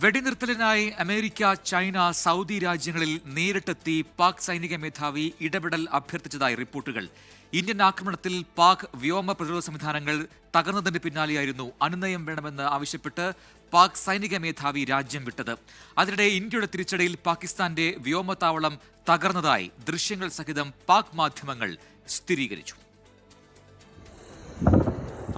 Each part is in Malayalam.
വെടിനിർത്തലിനായി അമേരിക്ക ചൈന സൗദി രാജ്യങ്ങളിൽ നേരിട്ടെത്തി പാക് സൈനിക മേധാവി ഇടപെടൽ അഭ്യർത്ഥിച്ചതായി റിപ്പോർട്ടുകൾ. ഇന്ത്യൻ ആക്രമണത്തിൽ പാക് വ്യോമ പ്രതിരോധ സംവിധാനങ്ങൾ തകർന്നതിന് പിന്നാലെയായിരുന്നു അനുനയം വേണമെന്ന് ആവശ്യപ്പെട്ട് പാക് സൈനിക മേധാവി രാജ്യം വിട്ടത്. അതിനിടെ ഇന്ത്യയുടെ തിരിച്ചടിയിൽ പാകിസ്ഥാന്റെ വ്യോമത്താവളം തകർന്നതായി ദൃശ്യങ്ങൾ സഹിതം പാക് മാധ്യമങ്ങൾ സ്ഥിരീകരിച്ചു.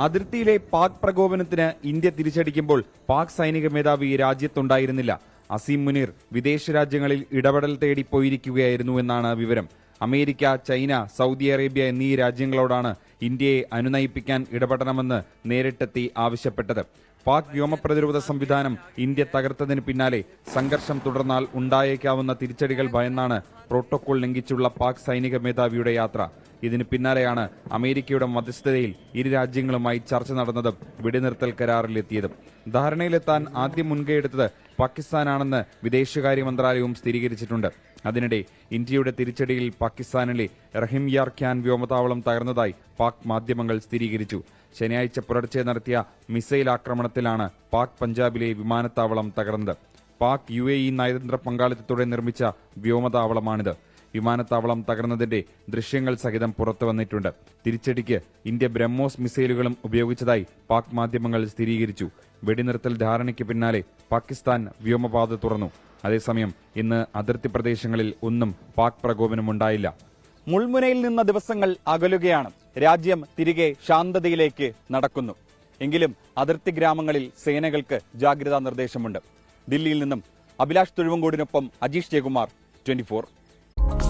അതിർത്തിയിലെ പാക് പ്രകോപനത്തിന് ഇന്ത്യ തിരിച്ചടിക്കുമ്പോൾ പാക് സൈനിക മേധാവി രാജ്യത്തുണ്ടായിരുന്നില്ല. അസീം മുനീർ വിദേശ രാജ്യങ്ങളിൽ ഇടപെടൽ തേടി പോയിരിക്കുകയായിരുന്നു എന്നാണ് വിവരം. അമേരിക്ക ചൈന സൗദി അറേബ്യ എന്നീ രാജ്യങ്ങളോടാണ് ഇന്ത്യയെ അനുനയിപ്പിക്കാൻ ഇടപെടണമെന്ന് നേരിട്ടെത്തി ആവശ്യപ്പെട്ടത്. പാക് വ്യോമ പ്രതിരോധ സംവിധാനം ഇന്ത്യ തകർത്തതിന് പിന്നാലെ സംഘർഷം തുടർന്നാൽ ഉണ്ടായേക്കാവുന്ന തിരിച്ചടികൾ ഭയന്നാണ് പ്രോട്ടോകോൾ ലംഘിച്ചുള്ള പാക് സൈനിക മേധാവിയുടെ യാത്ര. ഇതിന് പിന്നാലെയാണ് അമേരിക്കയുടെ മധ്യസ്ഥതയിൽ ഇരു രാജ്യങ്ങളുമായി ചർച്ച നടന്നതും വെടിനിർത്തൽ കരാറിലെത്തിയതും. ധാരണയിലെത്താൻ ആദ്യം മുൻകൈയെടുത്തത് പാകിസ്ഥാനാണെന്ന് വിദേശകാര്യ മന്ത്രാലയവും സ്ഥിരീകരിച്ചിട്ടുണ്ട്. അതിനിടെ ഇന്ത്യയുടെ തിരിച്ചടിയിൽ പാകിസ്ഥാനിലെ റഹിംയാർ ഖ്യാൻ വ്യോമതാവളം തകർന്നതായി പാക് മാധ്യമങ്ങൾ സ്ഥിരീകരിച്ചു. ശനിയാഴ്ച പുലർച്ചെ നടത്തിയ മിസൈൽ ആക്രമണത്തിലാണ് പാക് പഞ്ചാബിലെ വിമാനത്താവളം തകർന്നത്. പാക് യു എ ഇ നയതന്ത്ര പങ്കാളിത്തത്തോടെ നിർമ്മിച്ച വ്യോമതാവളമാണിത്. വിമാനത്താവളം തകർന്നതിന്റെ ദൃശ്യങ്ങൾ സഹിതം പുറത്തു വന്നിട്ടുണ്ട്. തിരിച്ചടിക്ക് ഇന്ത്യ ബ്രഹ്മോസ് മിസൈലുകളും ഉപയോഗിച്ചതായി പാക് മാധ്യമങ്ങൾ സ്ഥിരീകരിച്ചു. വെടിനിർത്തൽ ധാരണയ്ക്ക് പിന്നാലെ പാകിസ്ഥാൻ വ്യോമപാത തുറന്നു. അതേസമയം ഇന്ന് അതിർത്തി പ്രദേശങ്ങളിൽ ഒന്നും പാക് പ്രകോപനമുണ്ടായില്ല. മുൾമുനയിൽ നിന്ന ദിവസങ്ങൾ അകലുകയാണ്. രാജ്യം തിരികെ ശാന്തതയിലേക്ക് നടക്കുന്നു. എങ്കിലും അതിർത്തി ഗ്രാമങ്ങളിൽ സേനകൾക്ക് ജാഗ്രതാ നിർദ്ദേശമുണ്ട്. ദില്ലിയിൽ നിന്നും Abhilash തൊഴുവങ്കോടിനൊപ്പം Ajeesh Jayakumar twenty Thank you.